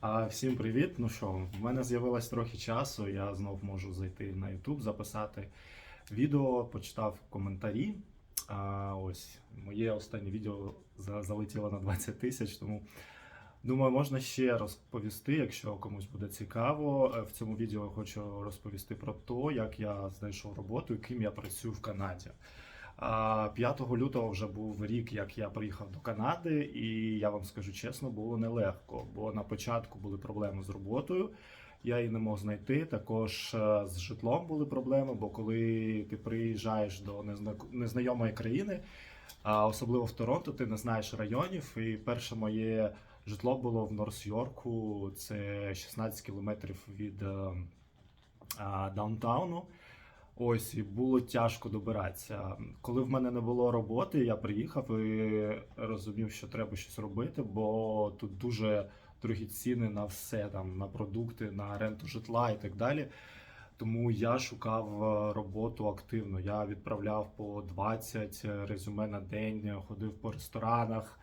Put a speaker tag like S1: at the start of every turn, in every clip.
S1: А всім привіт! Ну що, в мене з'явилось трохи часу. Я знов можу зайти на YouTube, записати відео, почитав коментарі. А, ось моє останнє відео залетіло на 20 тисяч, тому думаю, можна ще розповісти, якщо комусь буде цікаво. Е, В цьому відео я хочу розповісти про те, як я знайшов роботу і ким я працюю в Канаді. А 5 лютого вже був рік, як я приїхав до Канади, і я вам скажу чесно, було нелегко, бо на початку були проблеми з роботою. Я її не мог знайти. Також е, з житлом були проблеми, бо коли ти приїжджаєш до незнайомої країни, особливо в Торонто, ти не знаєш районів. І перше моє житло було в Норс-Йорку, це 16 кілометрів від е, а, даунтауну. Ось і було тяжко добиратися. Коли в мене не було роботи, я приїхав і розумів, що треба щось робити, бо тут дуже дорогі ціни на все, там на продукти, на ренту житла і так далі. Тому я шукав е, роботу активно. Я відправляв по 20 резюме на день, ходив по ресторанах.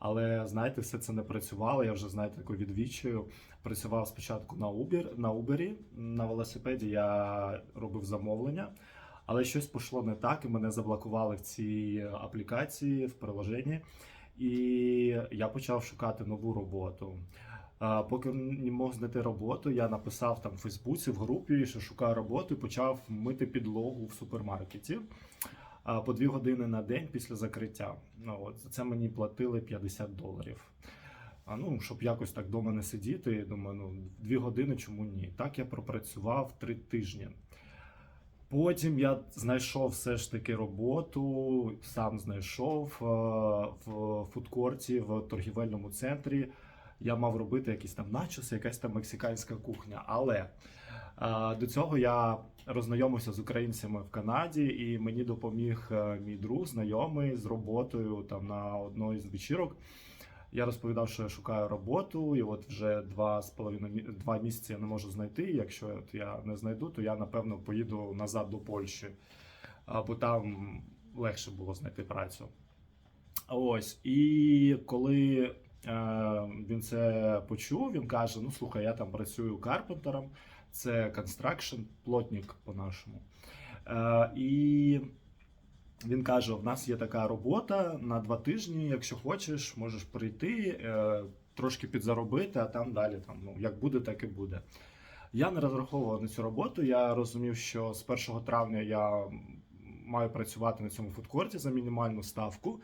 S1: Але знаєте, все це не працювало. Я вже знаєте таку відвічую. Працював спочатку на Uber, на Uber, на велосипеді. Я робив замовлення, але щось пішло не так, і мене заблокували в цій аплікації в приложенні. І я почав шукати нову роботу. Поки не мог знайти роботу, я написав там в Фейсбуці в групі, що шукаю роботу, і почав мити підлогу в супермаркеті по дві години на день після закриття. Ну, от, це мені платили 50 доларів. А ну, щоб якось так вдома не сидіти, думаю, ну, дві години чому ні? Так я пропрацював три тижні. Потім я знайшов все ж таки роботу, сам знайшов в фудкорті в торгівельному центрі. Я мав робити якісь там начоси, якась там мексиканська кухня. Але до цього я роззнайомився з українцями в Канаді, і мені допоміг е, мій друг, знайомий з роботою там на одної з вечірок. Я розповідав, що я шукаю роботу, і от вже два з половиною два місяці я не можу знайти. Якщо я не знайду, то я напевно поїду назад до Польщі, бо там легше було знайти працю. Ось, і коли е, він це почув, він каже: Ну слухай, я там працюю карпентером, це construction, плотник по-нашому. Е, і він каже: в нас є така робота на два тижні. Якщо хочеш, можеш прийти, е, трошки підзаробити, а там далі там, ну, як буде, так і буде. Я не розраховував на цю роботу. Я розумів, що з 1 травня я маю працювати на цьому фудкорті за мінімальну ставку.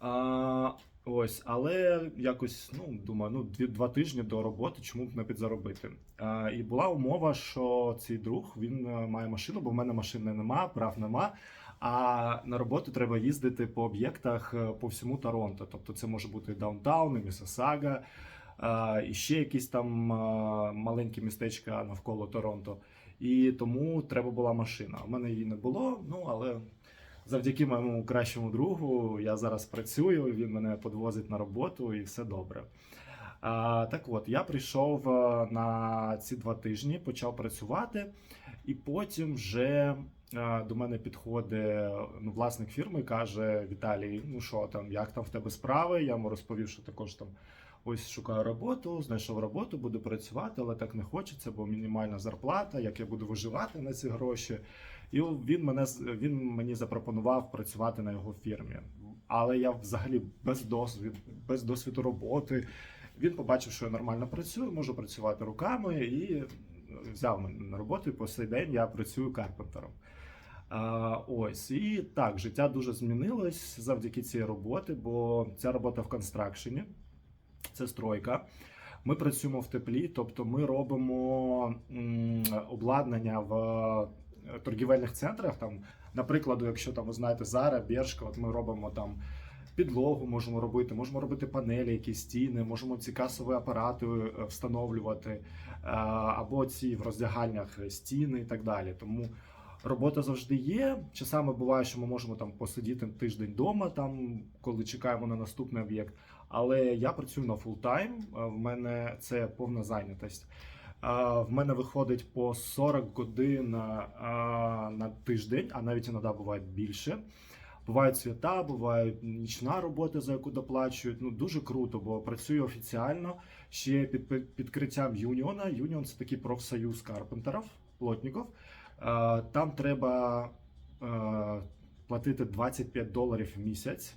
S1: А, ось, але якось ну думаю, ну дві два тижні до роботи, чому б не підзаробити. А, і була умова, що цей друг він е, має машину, бо в мене машини нема, прав нема. А на роботу треба їздити по об'єктах е, по всьому Торонто. Тобто це може бути даунтаун, і Місисага, а, і ще якісь там маленькі містечка навколо Торонто. І тому треба була машина. У мене її не було, ну але завдяки моєму кращому другу я зараз працюю, він мене подвозить на роботу і все добре. Так от, я прийшов е, на ці два тижні, почав працювати, і потім вже е, до мене підходить ну, власник фірми каже: Віталій, ну що там, як там в тебе справи? Я йому розповів, що також там ось шукаю роботу, знайшов роботу, буду працювати, але так не хочеться, бо мінімальна зарплата, як я буду виживати на ці гроші. І він мене він мені запропонував працювати на його фірмі. Але я взагалі без досвіду, без досвіду роботи. Він побачив, що я нормально працюю, можу працювати руками, і взяв мене на роботу. І по сей день я працюю карпентером. А, ось і так, життя дуже змінилось завдяки цій роботі, бо ця робота в констракшені, це стройка. Ми працюємо в теплі, тобто ми робимо обладнання в торгівельних центрах. Там, наприклад, якщо там ви знаєте Зара, Бершка, от ми робимо там підлогу, можемо робити, можемо робити панелі, якісь стіни, можемо ці касові апарати е, встановлювати, е, або ці в роздягальнях стіни і так далі. Тому робота завжди є. Часами буває, що ми можемо там посидіти тиждень вдома, там коли чекаємо на наступний об'єкт. Але я працюю на фултайм. е, В мене це повна зайнятість. В мене виходить по 40 годин на тиждень, а навіть іноді буває більше. Бувають свята, буває нічна робота, за яку доплачують. Ну дуже круто, бо працюю офіціально ще під під підкриттям Юніона. Юніон це такий профсоюз карпентерів, плотників. Е, Там треба платити 25 доларів в місяць,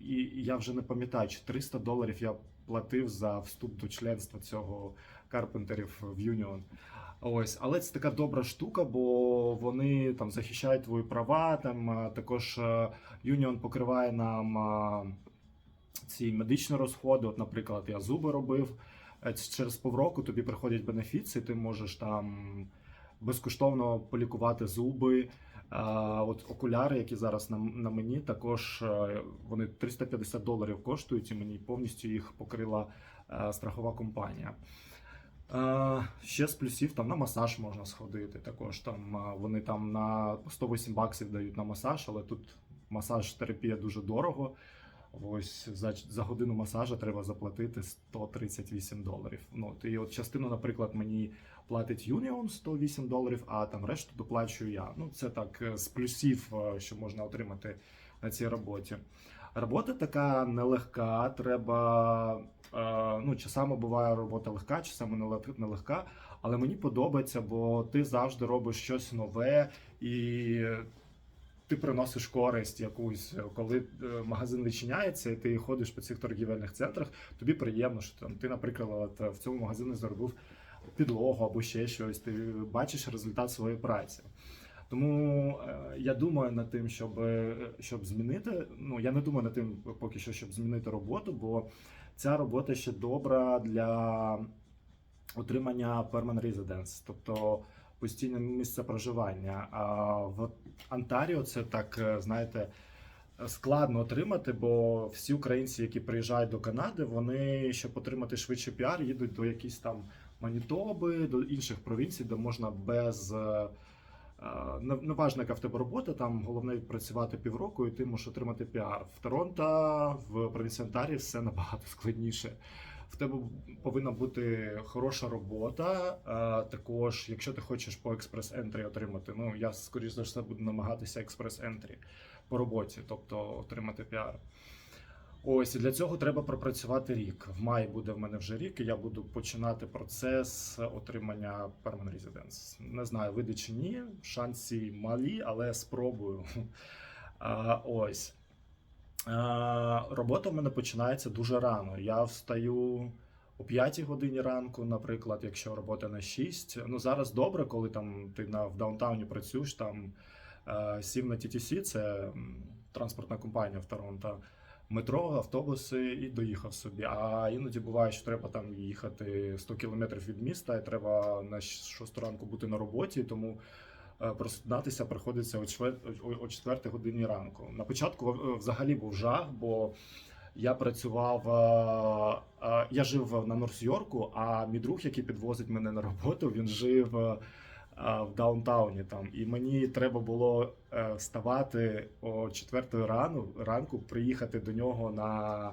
S1: і я вже не пам'ятаю, чи 300 доларів я платив за вступ до членства цього карпентерів в Юніон. Ось, але це така добра штука, бо вони там захищають твої права. Там також е, Юніон покриває нам ці медичні розходи. От, наприклад, я зуби робив. Е, Через півроку тобі приходять бенефіци, ти можеш там безкоштовно полікувати зуби. От окуляри, які зараз на, на мені, також е, вони 350 доларів коштують, і мені повністю їх покрила е, страхова компанія. Е, Ще з плюсів там на масаж можна сходити. Також там е, вони там на 108 баксів дають на масаж, але тут масаж терапія дуже дорого. Ось за, за годину масажа треба заплатити 138 доларів. Ну, і от частину, наприклад, мені платить Union 108 доларів, а там решту доплачую я. Ну, це так е, з плюсів, що можна отримати на цій роботі. Робота така нелегка, треба. Е, Ну, часами буває робота легка, часами нелег- нелегка, але мені подобається, бо ти завжди робиш щось нове і ти приносиш користь якусь, коли е, магазин відчиняється, і ти ходиш по цих торгівельних центрах. Тобі приємно, що там ти, наприклад, в цьому магазині заробив підлогу або ще щось. Ти бачиш результат своєї праці. Тому е, я думаю над тим, щоб, щоб змінити. Ну я не думаю над тим поки що, щоб змінити роботу, бо ця робота ще добра для отримання permanent residence, тобто постійне місце проживання. А в Онтаріо це так, е, знаєте, складно отримати, бо всі українці, які приїжджають до Канади, вони, щоб отримати швидше піар, їдуть до якісь там Манітоби, до інших провінцій, де можна без. Е, Неважно, яка в тебе робота, там головне відпрацювати півроку, і ти можеш отримати піар. В Торонто, в провінсіонтарі все набагато складніше. В тебе повинна бути хороша робота. е, Також, якщо ти хочеш по експрес-ентрі отримати, ну я скоріш за все буду намагатися експрес-ентрі по роботі, тобто отримати піар. Ось і для цього треба пропрацювати рік. В маї буде в мене вже рік, і я буду починати процес отримання Permanent Residence. Не знаю, вийде чи ні. Шанси малі, але спробую. А, ось. А, робота в мене починається дуже рано. Я встаю о 5 годині ранку, наприклад, якщо робота на 6. Ну зараз добре, коли там ти на в даунтауні працюєш, там е, сів на TTC, це транспортна компанія в Торонто. Метро, автобуси і доїхав собі. А іноді буває, що треба там їхати 100 кілометрів від міста, і треба на 6 ранку бути на роботі, тому е, просинатися приходиться о чвер- о- о 4 годині ранку. На початку е, взагалі був жах, бо я працював, е, я жив на Норс-Йорку, а мій друг, який підвозить мене на роботу, він жив в даунтауні там. І мені треба було е, вставати о 4 рану, ранку, приїхати до нього на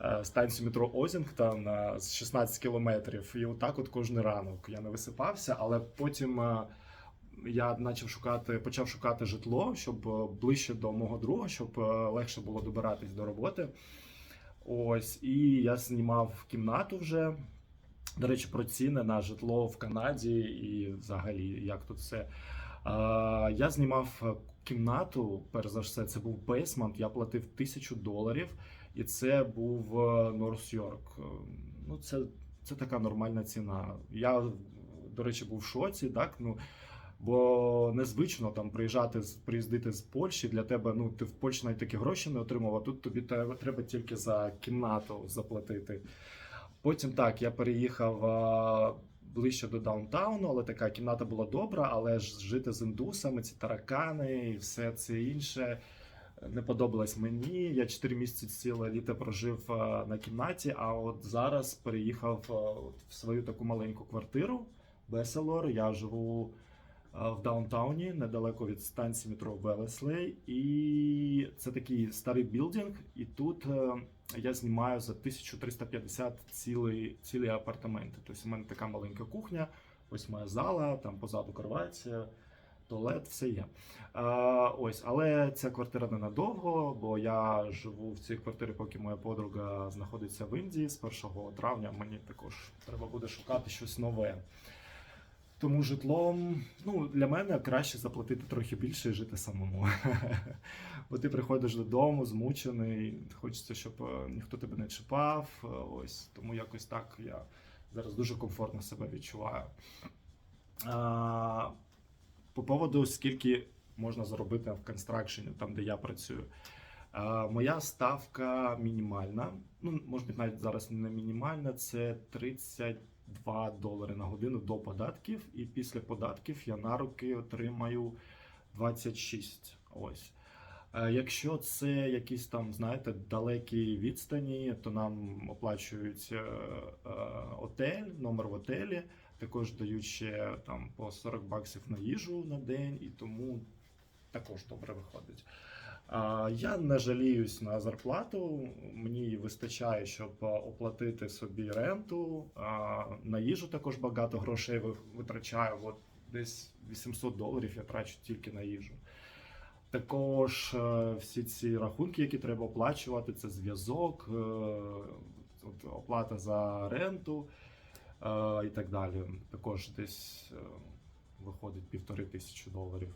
S1: е, станцію метро Озінгтон е, з 16 кілометрів. І отак от кожен ранок я не висипався, але потім. е, я почав шукати, почав шукати житло, щоб е, ближче до мого друга, щоб е, легше було добиратись до роботи. Ось, і я знімав кімнату вже. До речі, про ціни на житло в Канаді і взагалі, як тут все. Е, Я знімав е, кімнату, перш за все, це був бейсмент. Я платив тисячу доларів, і це був Норс Йорк. Ну, це, це така нормальна ціна. Я, до речі, був в шоці, так? Ну, Бо незвично там приїжджати приїздити з Польщі для тебе. Ну ти в Польщі навіть такі гроші не отримав, а тут тобі треба тільки за кімнату заплатити. Потім так я переїхав а, ближче до даунтауну, але така кімната була добра, але ж жити з індусами, ці таракани і все це інше не подобалось мені. Я 4 місяці ціле літо прожив а, на кімнаті, а от зараз переїхав а, от в свою таку маленьку квартиру. Беселор. Я живу в даунтауні, недалеко від станції метро Велеслей. І це такий старий білдинг. І тут е, я знімаю за 1350 цілий, цілі апартаменти. Тобто у мене така маленька кухня, ось моя зала, там позаду кровать, е, туалет, все є. А, ось, але ця квартира ненадовго, бо я живу в цій квартирі, поки моя подруга знаходиться в Індії з 1 травня. Мені також треба буде шукати щось нове. Тому житлом, ну, для мене краще заплатити трохи більше і жити самому. Бо ти приходиш додому, змучений, хочеться, щоб е, ніхто тебе не чіпав. е, Ось тому якось так я зараз дуже комфортно себе відчуваю. А, по поводу, скільки можна заробити в констракшені, там де я працюю. Моя ставка мінімальна. Ну, може навіть зараз не мінімальна, це 32 долари на годину до податків, і після податків я на руки отримаю 26. Ось. Е, Якщо це якісь там, знаєте, далекі відстані, то нам оплачують е, отель, номер в отелі, також дають ще там по 40 баксів на їжу на день, і тому також добре виходить. Я не жаліюсь на зарплату, мені вистачає, щоб оплатити собі ренту. На їжу також багато грошей витрачаю. От десь 800 доларів я трачу тільки на їжу. Також е, всі ці рахунки, які треба оплачувати, це зв'язок, е, оплата за ренту е, і так далі. Також десь виходить півтори тисячі доларів.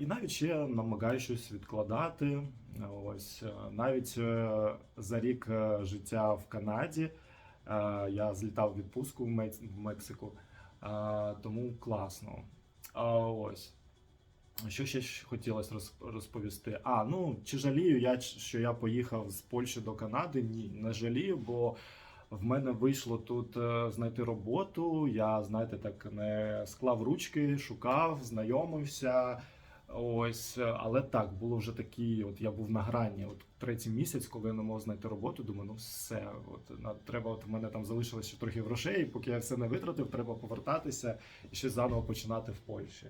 S1: І навіть ще намагаюся щось відкладати. Ось е, навіть е, за рік е, життя в Канаді я злітав в відпустку в Мексику, тому класно. Ось. Що ще хотілося розповісти? А, ну чи жалію я, що я поїхав з Польщі до Канади? Ні, не жалію, бо в мене вийшло тут е, знайти роботу. Я, знаєте, так не склав ручки, шукав, знайомився. Ось, е, але так, було вже такі, от я був на грані. От третій місяць, коли я не мог знайти роботу, думаю, ну все, от на треба, от в мене там залишилося трохи грошей, поки я все не витратив, треба повертатися і ще заново починати в Польщі.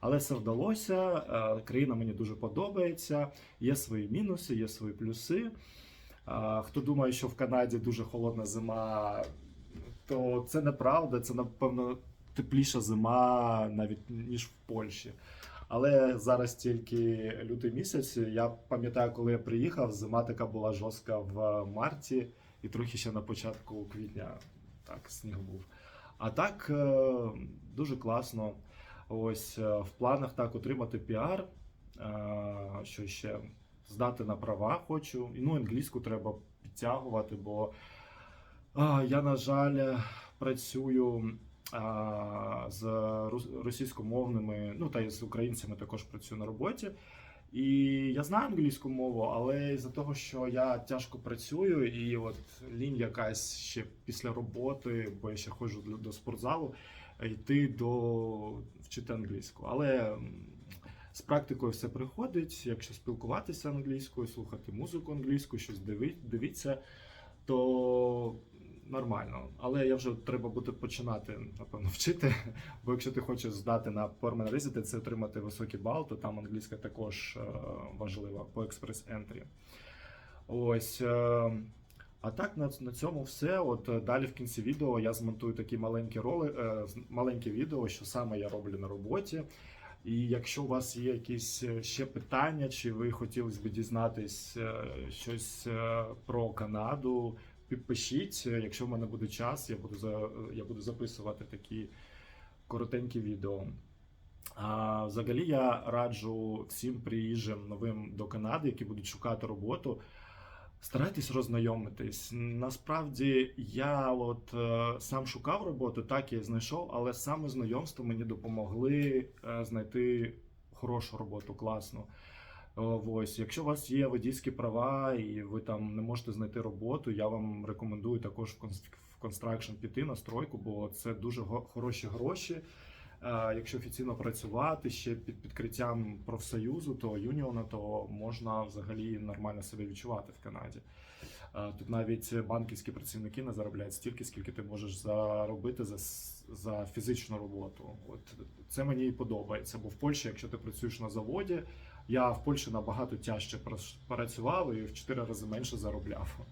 S1: Але все вдалося. е, Країна мені дуже подобається. Є свої мінуси, є свої плюси. Хто думає, що в Канаді дуже холодна зима, то це неправда. Це напевно тепліша зима навіть ніж в Польщі. Але зараз тільки лютий місяць. Я пам'ятаю, коли я приїхав, зима така була жорстка в марті, і трохи ще на початку квітня так сніг був. А так е, дуже класно. Ось е, в планах так отримати піар. е, Що ще здати на права хочу. Ну, англійську треба підтягувати, бо а, я, на жаль, працюю а, з російськомовними, ну та й з українцями також працюю на роботі. І я знаю англійську мову, але з-за того, що я тяжко працюю, і от лінь якась ще після роботи, бо я ще ходжу до, спортзалу, йти до вчити англійську. Але з практикою все приходить. Якщо спілкуватися англійською, слухати музику англійською, щось дивіться, то нормально. Але я вже треба буде починати, напевно, вчити. Бо якщо ти хочеш здати на Permanent і отримати високий бал, то там англійська також е, важлива по експрес ентрі. Ось. е, А так на, на цьому все. От е, далі в кінці відео я змонтую такі маленькі роли, маленькі відео, що саме я роблю на роботі. І якщо у вас є якісь е, ще питання, чи ви хотілося б дізнатись е, щось е, про Канаду, пі- пишіть. Е, Якщо в мене буде час, я буду за я буду записувати такі коротенькі відео. А взагалі я раджу всім приїжджим новим до Канади, які будуть шукати роботу. Старайтесь роззнайомитись. Насправді я от е, сам шукав роботу, так я знайшов, але саме знайомство мені допомогли е, знайти хорошу роботу, класну. Е, Ось, якщо у вас є водійські права і ви там не можете знайти роботу, я вам рекомендую також в конс- констракшн піти на стройку, бо це дуже хороші гроші. Е, Якщо офіційно працювати ще під підкриттям профсоюзу, то юніона, то можна взагалі нормально себе відчувати в Канаді. Е, Тут навіть банківські працівники не заробляють стільки, скільки ти можеш заробити за, за фізичну роботу. От це мені і подобається. Бо в Польщі, якщо ти працюєш на заводі, я в Польщі набагато тяжче працював і в 4 рази менше заробляв.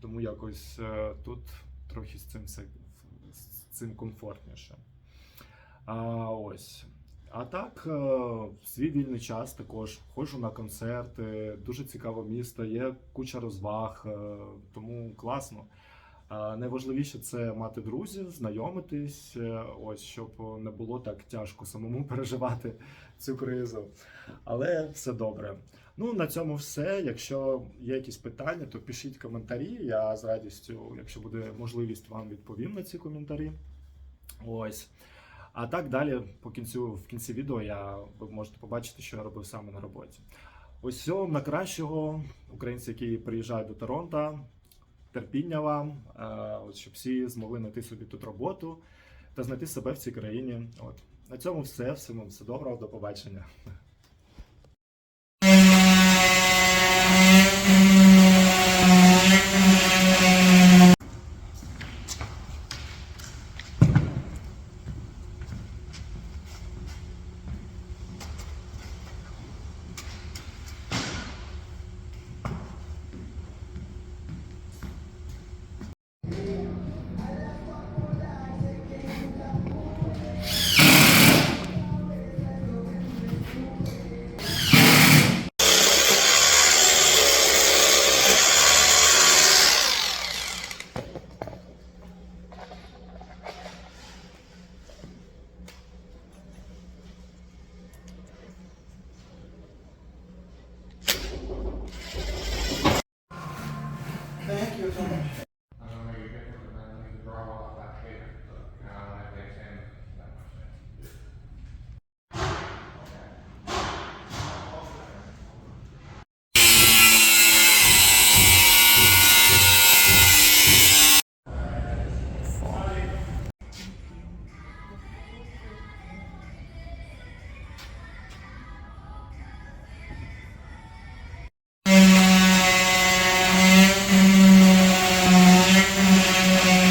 S1: Тому якось е, тут трохи з цим з цим комфортніше. А, ось. А так, е, свій вільний час також ходжу на концерти, дуже цікаве місто, є куча розваг, е, тому класно. Найважливіше це мати друзів, знайомитись, е, ось щоб не було так тяжко самому переживати цю кризу. Але все добре. Ну на цьому все. Якщо є якісь питання, то пишіть коментарі. Я з радістю, якщо буде можливість, вам відповім на ці коментарі. Ось. А так далі, по кінцю, в кінці відео я ви можете побачити, що я робив саме на роботі. Ось всього на кращого, українці, які приїжджають до Торонто, терпіння вам, е, от, щоб всі змогли знайти собі тут роботу та знайти себе в цій країні. От. На цьому все. Всім все доброго, до побачення.